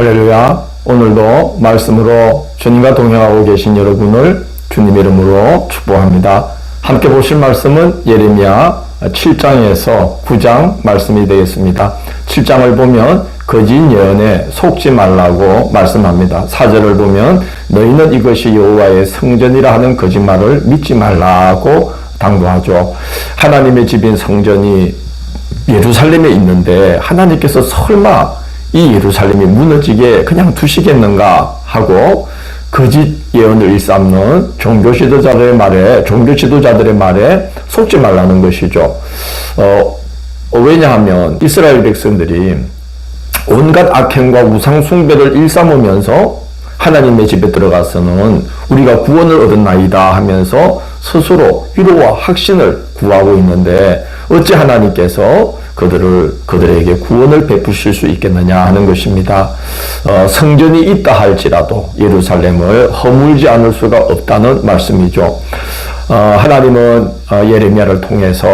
할렐루야. 오늘도 말씀으로 주님과 동행하고 계신 여러분을 주님 이름으로 축복합니다. 함께 보실 말씀은 예레미야 7장에서 9장 말씀이 되겠습니다. 7장을 보면 거짓 예언에 속지 말라고 말씀합니다. 4절을 보면 너희는 이것이 여호와의 성전이라 하는 거짓말을 믿지 말라고 당부하죠. 하나님의 집인 성전이 예루살렘에 있는데 하나님께서 설마 이 예루살렘이 무너지게 그냥 두시겠는가 하고 거짓 예언을 일삼는 종교 지도자들의 말에 종교 지도자들의 말에 속지 말라는 것이죠. 어, 왜냐하면 이스라엘 백성들이 온갖 악행과 우상 숭배를 일삼으면서 하나님의 집에 들어가서는 우리가 구원을 얻었나이다 하면서 스스로 위로와 확신을 구하고 있는데 어찌 하나님께서 그들을 그들에게 구원을 베푸실 수 있겠느냐 하는 것입니다. 어, 성전이 있다 할지라도 예루살렘을 허물지 않을 수가 없다는 말씀이죠. 어, 하나님은 어, 예레미야를 통해서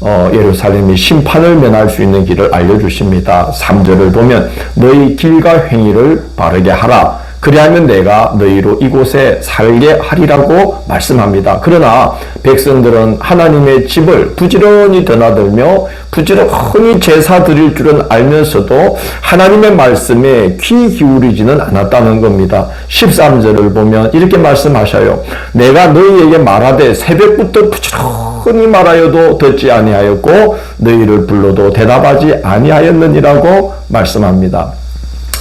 어, 예루살렘이 심판을 면할 수 있는 길을 알려주십니다. 3절을 보면 너희 길과 행위를 바르게 하라. 그리하면 내가 너희로 이곳에 살게 하리라고 말씀합니다. 그러나 백성들은 하나님의 집을 부지런히 드나들며 부지런히 제사 드릴 줄은 알면서도 하나님의 말씀에 귀 기울이지는 않았다는 겁니다. 13절을 보면 이렇게 말씀하셔요. 내가 너희에게 말하되 새벽부터 부지런히 말하여도 듣지 아니하였고 너희를 불러도 대답하지 아니하였느니라고 말씀합니다.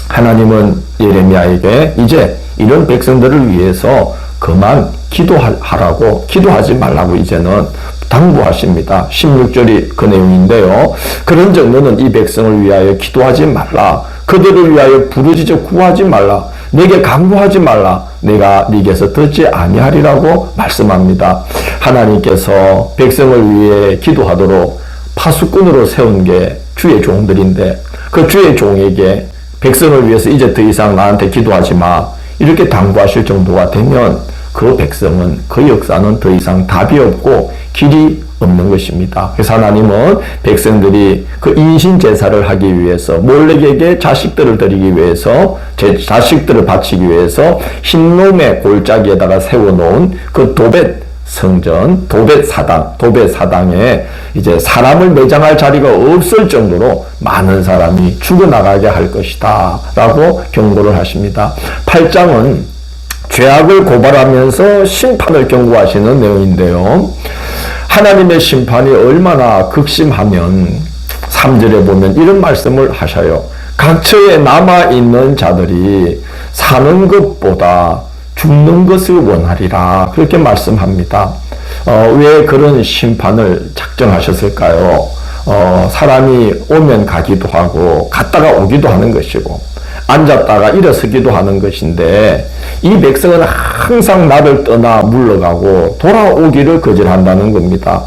하나님은 예레미야에게 이제 이런 백성들을 위해서 그만 기도하라고 기도하지 말라고 이제는 당부하십니다. 16절이 그 내용인데요. 그런즉 너는 이 백성을 위하여 기도하지 말라. 그들을 위하여 부르짖어 구하지 말라. 내게 강구하지 말라. 내가 네게서 듣지 아니하리라고 말씀합니다. 하나님께서 백성을 위해 기도하도록 파수꾼으로 세운 게 주의 종들인데 그 주의 종에게 백성을 위해서 이제 더 이상 나한테 기도하지 마. 이렇게 당부하실 정도가 되면 그 백성은 그 역사는 더 이상 답이 없고 길이 없는 것입니다. 그래서 하나님은 백성들이 그 인신 제사를 하기 위해서 몰렉에게 자식들을 드리기 위해서 제 자식들을 바치기 위해서 흰 놈의 골짜기에다가 세워놓은 그 도벳 성전 도벳 사당 도벳 사당에 이제 사람을 매장할 자리가 없을 정도로 많은 사람이 죽어나가게 할 것이다 라고 경고를 하십니다. 8장은 죄악을 고발하면서 심판을 경고하시는 내용인데요. 하나님의 심판이 얼마나 극심하면 3절에 보면 이런 말씀을 하셔요. 각처에 남아있는 자들이 사는 것보다 죽는 것을 원하리라. 그렇게 말씀합니다. 어, 왜 그런 심판을 작정하셨을까요? 어, 사람이 오면 가기도 하고, 갔다가 오기도 하는 것이고, 앉았다가 일어서기도 하는 것인데, 이 백성은 항상 나를 떠나 물러가고, 돌아오기를 거절한다는 겁니다.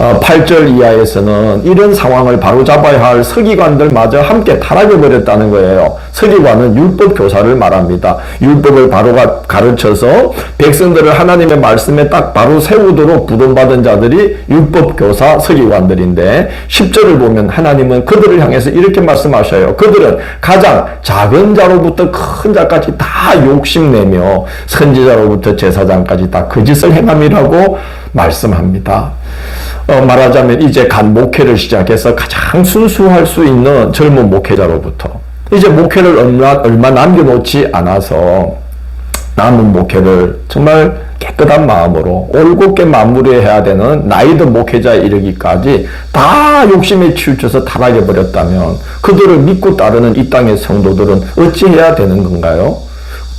어, 8절 이하에서는 이런 상황을 바로잡아야 할 서기관들마저 함께 타락해버렸다는 거예요. 서기관은 율법 교사를 말합니다. 율법을 바로 가르쳐서 백성들을 하나님의 말씀에 딱 바로 세우도록 부름받은 자들이 율법 교사 서기관들인데 10절을 보면 하나님은 그들을 향해서 이렇게 말씀하셔요. 그들은 가장 작은 자로부터 큰 자까지 다 욕심내며 선지자로부터 제사장까지 다 거짓을 행함이라고 말씀합니다. 어, 말하자면 이제 간 목회를 시작해서 가장 순수할 수 있는 젊은 목회자로부터 이제 목회를 얼마, 얼마 남겨놓지 않아서 남은 목회를 정말 깨끗한 마음으로 올곧게 마무리해야 되는 나이든 목회자에 이르기까지 다 욕심에 치우쳐서 타락해 버렸다면 그들을 믿고 따르는 이 땅의 성도들은 어찌해야 되는 건가요?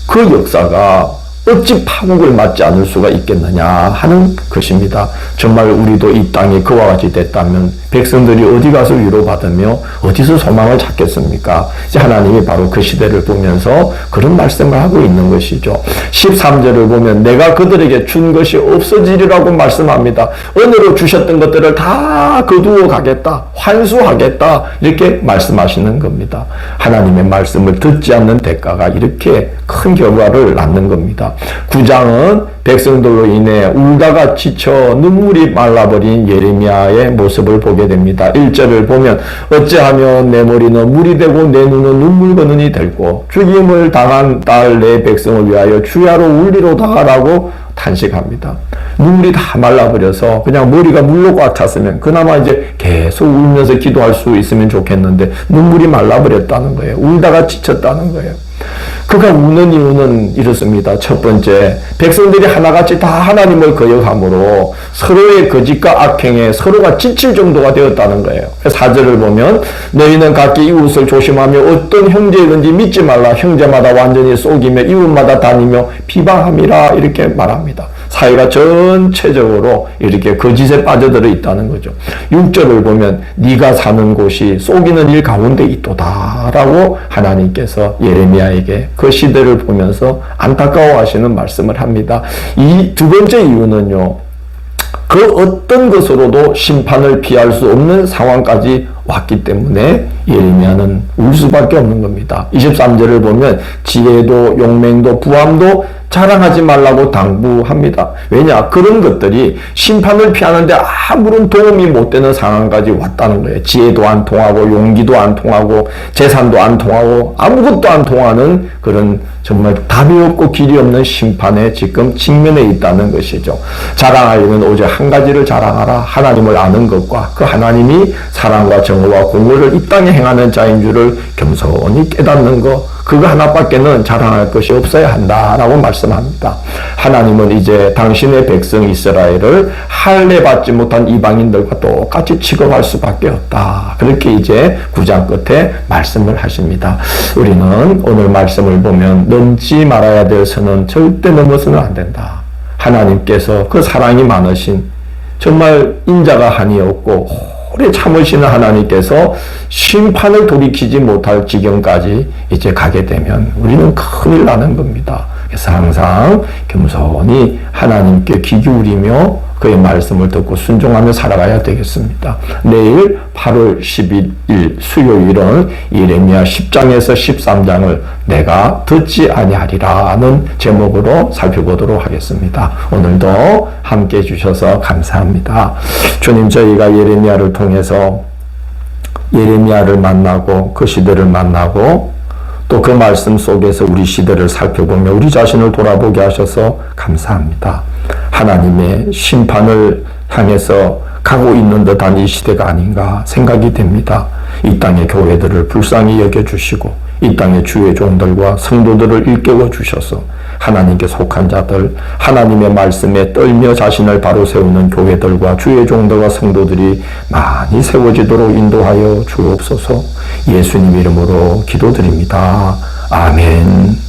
그 역사가 어찌 파국을 맞지 않을 수가 있겠느냐 하는 것입니다. 정말 우리도 이 땅이 그와 같이 됐다면 백성들이 어디 가서 위로받으며 어디서 소망을 찾겠습니까? 이제 하나님이 바로 그 시대를 보면서 그런 말씀을 하고 있는 것이죠. 13절을 보면 내가 그들에게 준 것이 없어지리라고 말씀합니다. 은혜로 주셨던 것들을 다 거두어 가겠다. 환수하겠다. 이렇게 말씀하시는 겁니다. 하나님의 말씀을 듣지 않는 대가가 이렇게 큰 결과를 낳는 겁니다. 9장은 백성들로 인해 울다가 지쳐 눈물이 말라버린 예레미야의 모습을 보게 됩니다. 1절을 보면 어찌하면 내 머리는 물이 되고 내 눈은 눈물 거는이 되고 죽임을 당한 딸 내 백성을 위하여 주야로 울리로 다가라고 탄식합니다. 눈물이 다 말라버려서 그냥 머리가 물로 꽉 찼으면 그나마 이제 계속 울면서 기도할 수 있으면 좋겠는데 눈물이 말라버렸다는 거예요. 울다가 지쳤다는 거예요. 그가 우는 이유는 이렇습니다. 첫 번째, 백성들이 하나같이 다 하나님을 거역함으로 서로의 거짓과 악행에 서로가 지칠 정도가 되었다는 거예요. 사절을 보면 너희는 각기 이웃을 조심하며 어떤 형제든지 믿지 말라. 형제마다 완전히 속이며 이웃마다 다니며 비방함이라 이렇게 말합니다. 사회가 전체적으로 이렇게 거짓에 빠져들어 있다는 거죠. 6절을 보면 네가 사는 곳이 속이는 일 가운데 있도다라고 하나님께서 예레미야 에게 그 시대를 보면서 안타까워하시는 말씀을 합니다. 이 두 번째 이유는요. 그 어떤 것으로도 심판을 피할 수 없는 상황까지 왔기 때문에 예레미야는 울 수밖에 없는 겁니다. 23절을 보면 지혜도 용맹도 부함도 자랑하지 말라고 당부합니다. 왜냐? 그런 것들이 심판을 피하는데 아무런 도움이 못 되는 상황까지 왔다는 거예요. 지혜도 안 통하고 용기도 안 통하고 재산도 안 통하고 아무것도 안 통하는 그런 정말 답이 없고 길이 없는 심판에 지금 직면해 있다는 것이죠. 자랑하려면 오직 한 가지를 자랑하라. 하나님을 아는 것과 그 하나님이 사랑과 정의와 공의를 이 땅에 행하는 자인 줄을 겸손히 깨닫는 것. 그거 하나밖에는 자랑할 것이 없어야 한다라고 말씀합니다. 하나님은 이제 당신의 백성 이스라엘을 할례 받지 못한 이방인들과 똑같이 취급할 수밖에 없다. 그렇게 이제 구장 끝에 말씀을 하십니다. 우리는 오늘 말씀을 보면 넘지 말아야 될 선은 절대 넘어서는 안 된다. 하나님께서 그 사랑이 많으신 정말 인자가 한이 없고 오래 참으시는 하나님께서 심판을 돌이키지 못할 지경까지 이제 가게 되면 우리는 큰일 나는 겁니다. 그래서 항상 겸손히 하나님께 귀 기울이며 그의 말씀을 듣고 순종하며 살아가야 되겠습니다. 내일 8월 11일 수요일은 예레미야 10장에서 13장을 내가 듣지 아니하리라는 제목으로 살펴보도록 하겠습니다. 오늘도 함께 해 주셔서 감사합니다. 주님 저희가 예레미야를 통해서 예레미야를 만나고 그 시대를 만나고 또 그 말씀 속에서 우리 시대를 살펴보며 우리 자신을 돌아보게 하셔서 감사합니다. 하나님의 심판을 향해서 가고 있는 듯한 이 시대가 아닌가 생각이 됩니다. 이 땅의 교회들을 불쌍히 여겨주시고 이 땅의 주의 종들과 성도들을 일깨워 주셔서 하나님께 속한 자들, 하나님의 말씀에 떨며 자신을 바로 세우는 교회들과 주의 종들과 성도들이 많이 세워지도록 인도하여 주옵소서 예수님 이름으로 기도드립니다. 아멘.